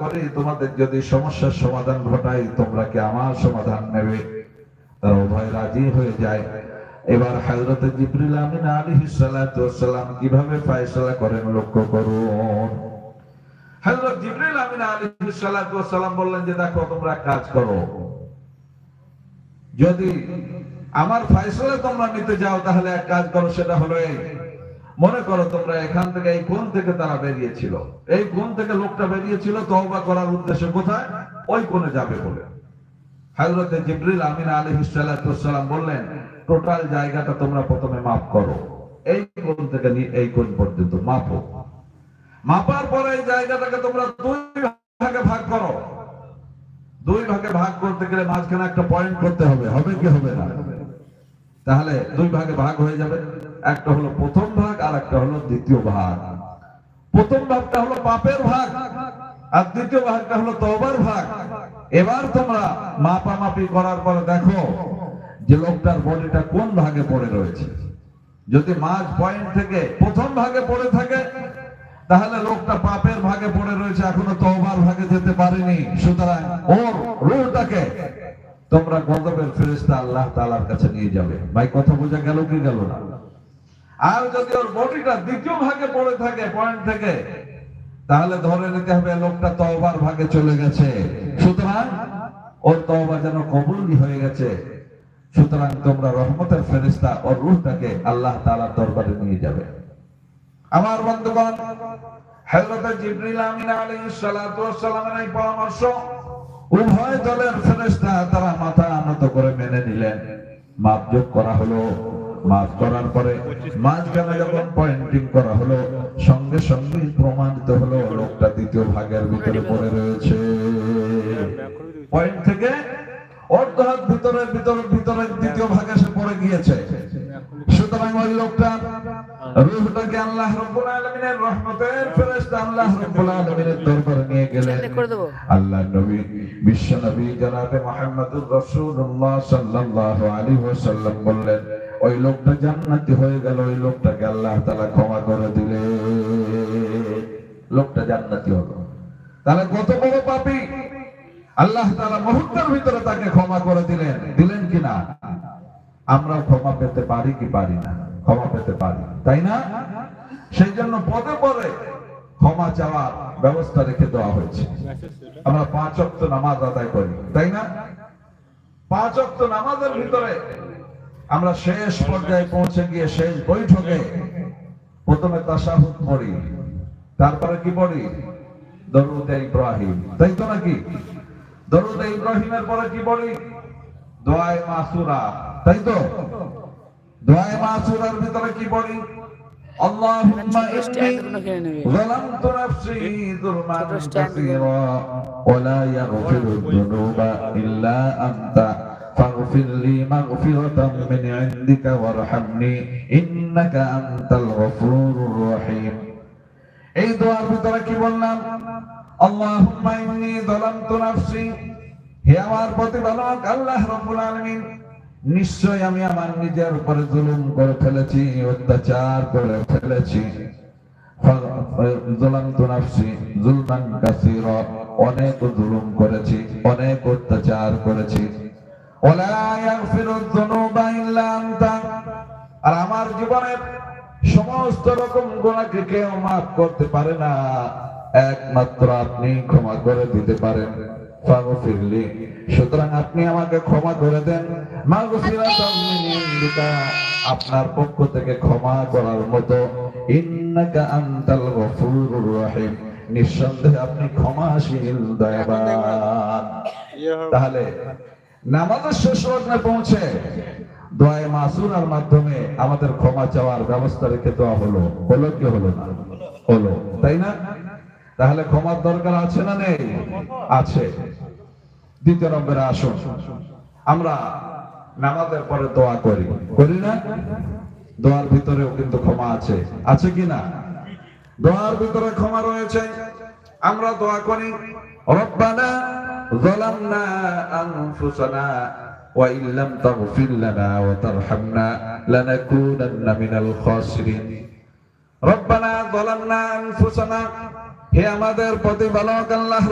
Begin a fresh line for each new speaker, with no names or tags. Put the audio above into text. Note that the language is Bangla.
করে তোমাদের যদি সমস্যার সমাধান ঘটাই তোমরা কি আমার সমাধান নেবে? তারা উভয় রাজি হয়ে যায়। এবার হযরত জিবরিল আমিন সালাতু ওয়াসসালাম কীভাবে ফয়সালা করেন লক্ষ্য করুন। যদি আমার ফয়সালা তোমরা নিতে যাও, তাহলে এক কাজ করো, সেটা হলো মনে করো তোমরা এখান থেকে এই কোণ থেকে তারা বেরিয়েছিল। এই কোণ থেকে লোকটা বেরিয়েছিল, তওবা করার উদ্দেশ্যে কোথায়? ওই কোণে যাবে বলে। জিবরিল আমিন সালাতু ওয়াসসালাম বললেন, টোটাল জায়গাটা তোমরা প্রথমে মাপ করো। এই কোণ থেকে এই কোণ পর্যন্ত মাপো। মাপার পরে এই জায়গাটাকে তোমরা দুই ভাগে ভাগ করো। দুই ভাগে ভাগ করতে গেলে মাঝখানে একটা পয়েন্ট করতে হবে। হবে কি হবে না? তাহলে দুই ভাগে ভাগ হয়ে যাবে। একটা হলো প্রথম ভাগ আর একটা হলো দ্বিতীয় ভাগ। প্রথম ভাগটা হলো পাপের ভাগ, আর দ্বিতীয় ভাগটা হলো তওবার ভাগ। এবার তোমরা মাপামাপি করার পরে দেখো যে লোকটার বডিটা কোন ভাগে পড়ে রয়েছে। যদি মাঝ পয়েন্ট থেকে প্রথম ভাগে পড়ে থাকে, তাহলে লোকটা পাপের ভাগে পড়ে রয়েছে, এখনও তওবার ভাগে যেতে পারেনি। সুতরাং ওর রূহটাকে তোমরা গজবের ফেরেশতা আল্লাহ তাআলার কাছে নিয়ে যাবে। ভাই, কথা বোঝা গেল কি গেল না? আর যদি ওর বডিটা দ্বিতীয় ভাগে পড়ে থাকে পয়েন্ট থেকে, তাহলে ধরে নিতে হবে লোকটা তওবার ভাগে চলে গেছে। সুতরাং ওর তওবা যেন কবুলই হয়ে গেছে। সুতরাং তোমরা রহমতের ফেরেশতা, ওর রূহটাকে আল্লাহ তাআলার দরবারে নিয়ে যাবে। আমার বন্ধুগণ, হযরত জিবরিল আমিন আলাইহিস সালাতু এই পরামর্শ উভয় দলের ফেরেশতা তারা মাথা আনত করে মেনে নিলেন। মাপযোগ করা হলো। মাপ করার পরে মাঝখানে যখন পয়েন্টিং করা হলো সঙ্গে সঙ্গে প্রমাণিত হলো লোকটা দ্বিতীয় ভাগের ভিতরে পড়ে রয়েছে। পয়েন্ট থেকে ভিতরে ভিতরে ভিতরে দ্বিতীয় ভাগে সে পড়ে গিয়েছে। সুতরাং ওই লোকটা রূহটাকে আল্লাহ রাব্বুল আলামিনের রহমতের ফেরেশতা আল্লাহ রাব্বুল আলামিনের দরবারে নিয়ে গেলেন। আল্লাহ নবী বিশ্ব নবী জনাবে মুহাম্মদুর রাসূলুল্লাহ সাল্লাল্লাহু আলাইহি ওয়াসাল্লাম বললেন ওই লোকটা জান্নাতি হয়ে গেল, ওই লোকটাকে আল্লাহ তাআলা ক্ষমা করে দিলে। লোকটা জান্নাতি হলো। তাহলে কত বড় পাপী? আল্লাহ তাআলা মুহূর্তের ভিতরে তাকে ক্ষমা করে দিলেন। দিলেন কিনা? আমরা ক্ষমা পেতে পারি কি পারি না? ক্ষমা পেতে পারি, তাই না? সেই জন্য পদে পদে ক্ষমা চাওয়ার ব্যবস্থা রেখে দেওয়া হয়েছে। আমরা পাঁচ অক্ত নামাজ আদায় করি, তাই না? পাঁচ অক্ত নামাজের ভিতরে আমরা শেষ পর্যায়ে পৌঁছে গিয়ে শেষ বৈঠকে প্রথমে তাসাহুদ পড়ি তারপরে কি পড়ি দরুদ ইব্রাহিম তাই তো নাকি দরুদ ইব্রাহিমের পরে কি পড়ি দোয়ায় মাসুরা তাই তো দোয়ায় মাসুরার ভিতরে কি পড়ি আল্লাহুম্মা ইন্নী ظلمت نفسي ظلما كثيرا ولا يغفر الذنوب إلا أنت فاغفر لي مغفرة من عندك وارحمني إنك أنت الغفور الرحيم এই দোয়ার ভিতরে কি বললাম আল্লাহুম্মা ইন্নী যালামতু নাফসি হে আমার প্রতিপালক আল্লাহ রাব্বুল আলামিন নিশ্চয় আমি আমার নিজের উপরে জুলুম করে ফেলেছি অত্যাচার করে ফেলেছি যালামতু নাফসি যুলমান কাসীরা অনেক জুলুম করেছি অনেক অত্যাচার করেছি আর আমার জীবনের সমস্ত রকম গুণাকে কেউ মাফ করতে পারে না। একমাত্র আপনি ক্ষমা করে দিতে পারেন। সুতরাং আপনি আমাকে ক্ষমা করে দেন। মিন আপনার পক্ষ থেকে ক্ষমা করার মতো ইন্নাকা আনতাল গফুরুর রহিম। নিঃসন্দেহে আপনি ক্ষমাশীল দয়াবান। তাহলে নামাজের শেষ লগ্নে পৌঁছে। দোয়ায় মাসুরার মাধ্যমে আমাদের ক্ষমা চাওয়ার ব্যবস্থা রেখে দেওয়া হলো। হলো কি হলো না? হলো। তাই না? তাহলে ক্ষমার দরকার আছে না নেই? আছে। দ্বিতীয় নম্বরে আসুন। আমরা নামাজের পরে দোয়া করি। করি না? দোয়ার ভিতরেও কিন্তু ক্ষমা আছে। আছে কি না? দোয়ার ভিতরে ক্ষমা রয়েছে। আমরা দোয়া করি রব্বানা ظلمنا أنفسنا وإن لم تغفر لنا وترحمنا لنكونن من الخاسرين ربنا ظلمنا أنفسنا হে আমাদের প্রতিপালক আল্লাহ